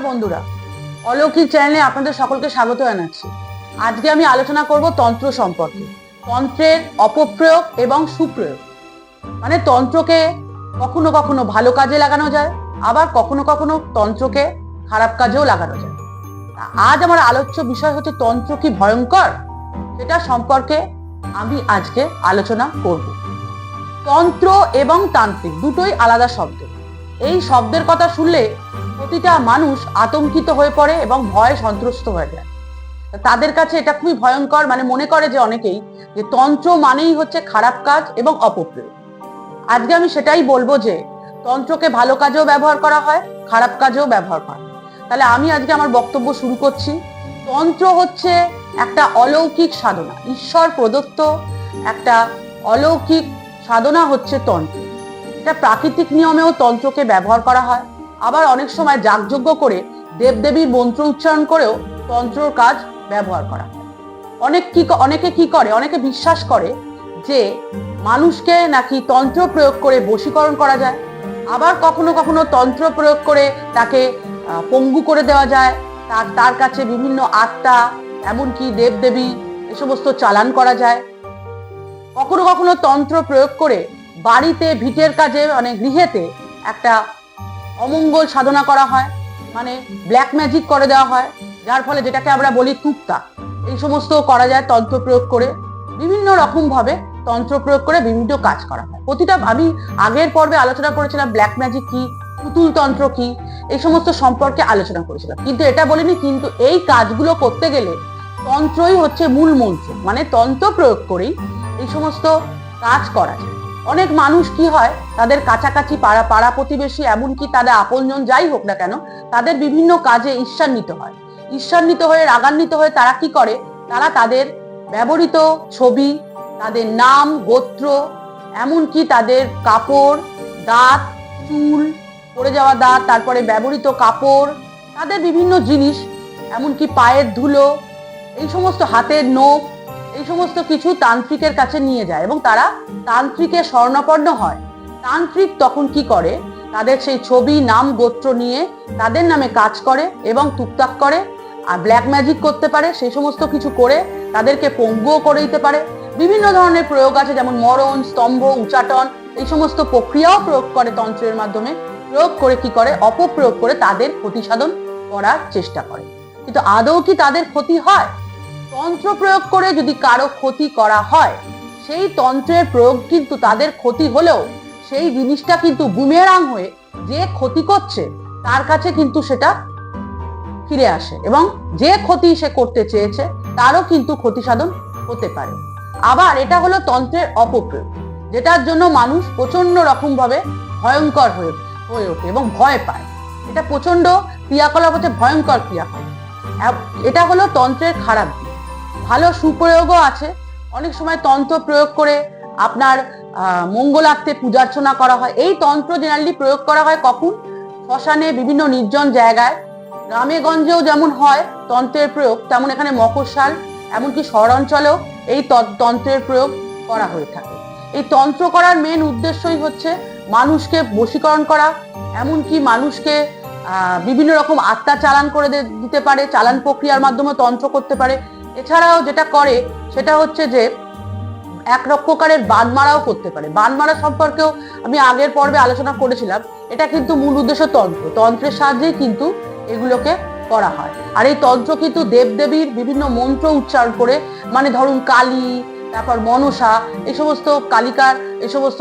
বন্ধুরা। অলৌকিক চ্যানেলে আপনাদের সকলকে স্বাগত জানাচ্ছি। আজকে আমি আলোচনা করব তন্ত্র সম্পর্কে। তন্ত্রের অপপ্রয়োগ এবং সুপ্রয়োগ। মানে তন্ত্রকে কখনো কখনো ভালো কাজে লাগানো যায়, আবার কখনো কখনো তন্ত্রকে খারাপ কাজেও লাগানো যায়। আজ আমার আলোচ্য বিষয় হচ্ছে তন্ত্র কি ভয়ঙ্কর? সেটা সম্পর্কে আমি আজকে আলোচনা করব। তন্ত্র এবং তান্ত্রিক দুটোই আলাদা শব্দ। এই শব্দের কথা শুনলে প্রতিটা মানুষ আতঙ্কিত হয়ে পড়ে এবং ভয়ে সন্ত্রস্ত হয়ে যায়। তাদের কাছে এটা খুবই ভয়ঙ্কর মানে মনে করে যে অনেকেই যে তন্ত্র মানেই হচ্ছে খারাপ কাজ এবং অপপ্রয়োগ। আজকে আমি সেটাই বলব যে তন্ত্রকে ভালো কাজেও ব্যবহার করা হয়, খারাপ কাজেও ব্যবহার করা হয়। তাহলে আমি আজকে আমার বক্তব্য শুরু করছি। তন্ত্র হচ্ছে একটা অলৌকিক সাধনা, ঈশ্বর প্রদত্ত একটা অলৌকিক সাধনা হচ্ছে তন্ত্র। এটা প্রাকৃতিক নিয়মেও তন্ত্রকে ব্যবহার করা হয়। আবার অনেক সময় যাগযজ্ঞ করে দেবদেবীর মন্ত্র উচ্চারণ করেও তন্ত্রর কাজ ব্যবহার করা অনেক কি অনেকে কি করে, অনেকে বিশ্বাস করে যে মানুষকে নাকি তন্ত্র প্রয়োগ করে বশীকরণ করা যায়। আবার কখনো কখনো তন্ত্র প্রয়োগ করে তাকে পঙ্গু করে দেওয়া যায়। তার তার কাছে বিভিন্ন আত্মা, এমনকি দেবদেবী এ সমস্ত চালান করা যায়। কখনো কখনো তন্ত্র প্রয়োগ করে বাড়িতে ভিটের কাজে মানে গৃহেতে একটা অমঙ্গল সাধনা করা হয় মানে ব্ল্যাক ম্যাজিক করে দেওয়া হয়, যার ফলে যেটাকে আমরা বলি তুপ্তা এই সমস্ত করা যায় তন্ত্র প্রয়োগ করে, বিভিন্ন রকম ভাবে তন্ত্র প্রয়োগ করে বিভিন্ন কাজ করা হয়। প্রতিটা আমি আগের পর্বে আলোচনা করেছিলাম ব্ল্যাক ম্যাজিক কি, পুতুল তন্ত্র কি, এই সমস্ত সম্পর্কে আলোচনা করেছিলাম। কিন্তু এটা বলিনি, কিন্তু এই কাজগুলো করতে গেলে তন্ত্রই হচ্ছে মূল মন্ত্র। মানে তন্ত্র প্রয়োগ করেই এই সমস্ত কাজ করা যায়। অনেক মানুষ কি হয়, তাদের কাছাকাছি পাড়া পাড়া প্রতিবেশী, এমনকি তাদের আপনজন যাই হোক না কেন, তাদের বিভিন্ন কাজে ঈর্ষান্বিত হয়। ঈর্ষান্বিত হয়ে, রাগান্বিত হয়ে তারা কি করে? তারা তাদের ব্যবহৃত ছবি, তাদের নাম, গোত্র, এমনকি তাদের কাপড়, দাঁত, চুল, পড়ে যাওয়া দাঁত, তারপরে ব্যবহৃত কাপড়, তাদের বিভিন্ন জিনিস, এমনকি পায়ের ধুলো, এই সমস্ত হাতের নখ এই সমস্ত কিছু তান্ত্রিকের কাছে নিয়ে যায় এবং তারা তান্ত্রিকের স্বর্ণাপন্ন হয়। তান্ত্রিক তখন কি করে? তাদের সেই ছবি, নাম, গোত্র নিয়ে তাদের নামে কাজ করে এবং টুকটাক করে আর ব্ল্যাক ম্যাজিক করতে পারে, সেই সমস্ত কিছু করে তাদেরকে পঙ্গুও করে দিতে পারে। বিভিন্ন ধরনের প্রয়োগ আছে, যেমন মরণ, স্তম্ভ উচাটন এই সমস্ত প্রক্রিয়াও প্রয়োগ করে তন্ত্রের মাধ্যমে। প্রয়োগ করে কি করে? অপপ্রয়োগ করে তাদের ক্ষতি সাধন করার চেষ্টা করে। কিন্তু আদৌ কি তাদের ক্ষতি হয়? তন্ত্র প্রয়োগ করে যদি কারও ক্ষতি করা হয়, সেই তন্ত্রের প্রয়োগ কিন্তু তাদের ক্ষতি হলেও সেই জিনিসটা কিন্তু বুমেরাং হয়ে যে ক্ষতি করছে, তার কাছে কিন্তু সেটা ফিরে আসে এবং যে ক্ষতি সে করতে চেয়েছে, তারও কিন্তু ক্ষতি সাধন হতে পারে। আবার এটা হলো তন্ত্রের অপপ্রয়োগ, যেটার জন্য মানুষ প্রচণ্ড রকম ভাবে ভয়ঙ্কর হয়ে হয়ে ওঠে এবং ভয় পায়। এটা প্রচণ্ড ক্রিয়াকলাপ হচ্ছে ভয়ঙ্কর ক্রিয়াকলাপ। এটা হলো তন্ত্রের খারাপ দিক। সুপ্রয়োগও আছে। অনেক সময় তন্ত্র প্রয়োগ করে আপনার মঙ্গলার্থে পূজার্চনা করা হয়। এই তন্ত্র জেনারেলি প্রয়োগ করা হয় কখন? শ্মশানে বিভিন্ন নির্জন জায়গায়। গ্রামে গঞ্জেও যেমন হয় তন্ত্রের প্রয়োগ, তেমন এখানে মকরশাল এমনকি শহরাঞ্চলেও এই তন্ত্রের প্রয়োগ করা হয়ে থাকে। এই তন্ত্র করার মেন উদ্দেশ্যই হচ্ছে মানুষকে বশীকরণ করা, এমনকি মানুষকে বিভিন্ন রকম আত্মা চালান করে দিতে পারে, চালান প্রক্রিয়ার মাধ্যমে তন্ত্র করতে পারে। এছাড়াও যেটা করে, সেটা হচ্ছে যে, এক রক প্রকারের বান মারাও করতে পারে। বান মারা সম্পর্কেও আমি আগের পর্বে আলোচনা করেছিলাম। এটা কিন্তু মূল উদ্দেশ্য তন্ত্র। তন্ত্রের সাহায্যেই কিন্তু এগুলোকে করা হয়। আর এই তন্ত্র কিন্তু দেবদেবীর বিভিন্ন মন্ত্র উচ্চারণ করে মানে ধরুন কালী, তারপর মনসা, এই সমস্ত কালিকার, এই সমস্ত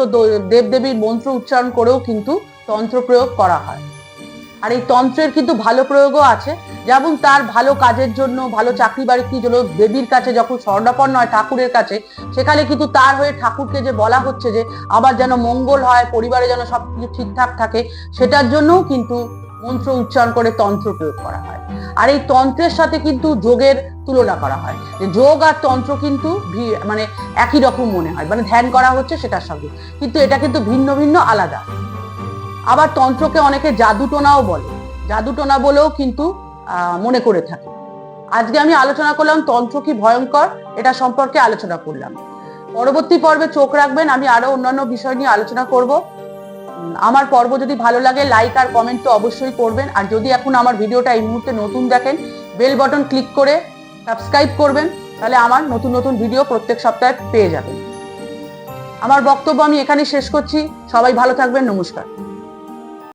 দেবদেবীর মন্ত্র উচ্চারণ করেও কিন্তু তন্ত্র প্রয়োগ করা হয়। আর এই তন্ত্রের কিন্তু ভালো প্রয়োগও আছে। যেমন তার ভালো কাজের জন্য, ভালো চাকরি বাকরির জন্য দেবীর কাছে যখন স্বর্ণাপন্ন হয় ঠাকুরের কাছে, সেখানে কিন্তু তার হয়ে ঠাকুরকে যে বলা হচ্ছে যে, আবার যেন মঙ্গল হয়, পরিবারে যেন সবকিছু ঠিকঠাক থাকে, সেটার জন্যও কিন্তু মন্ত্র উচ্চারণ করে তন্ত্র প্রয়োগ করা হয়। আর এই তন্ত্রের সাথে কিন্তু যোগের তুলনা করা হয়। যে যোগ আর তন্ত্র কিন্তু মানে একই রকম মনে হয়। মানে ধ্যান করা হচ্ছে সেটার সঙ্গে। কিন্তু এটা কিন্তু ভিন্ন ভিন্ন আলাদা। আবার তন্ত্রকে অনেকে জাদুটোনাও বলে। জাদুটোনা বলেও কিন্তু মনে করে থাকে। আজকে আমি আলোচনা করলাম তন্ত্র কি ভয়ঙ্কর, এটা সম্পর্কে আলোচনা করলাম। পরবর্তী পর্বে চোখ রাখবেন, আমি আরও অন্যান্য বিষয় নিয়ে আলোচনা করব। আমার পর্ব যদি ভালো লাগে, লাইক আর কমেন্ট তো অবশ্যই করবেন। আর যদি এখন আমার ভিডিওটা এই মুহূর্তে নতুন দেখেন, বেল বটন ক্লিক করে সাবস্ক্রাইব করবেন, তাহলে আমার নতুন নতুন ভিডিও প্রত্যেক সপ্তাহে পেয়ে যাবেন। আমার বক্তব্য আমি এখানে শেষ করছি। সবাই ভালো থাকবেন, নমস্কার।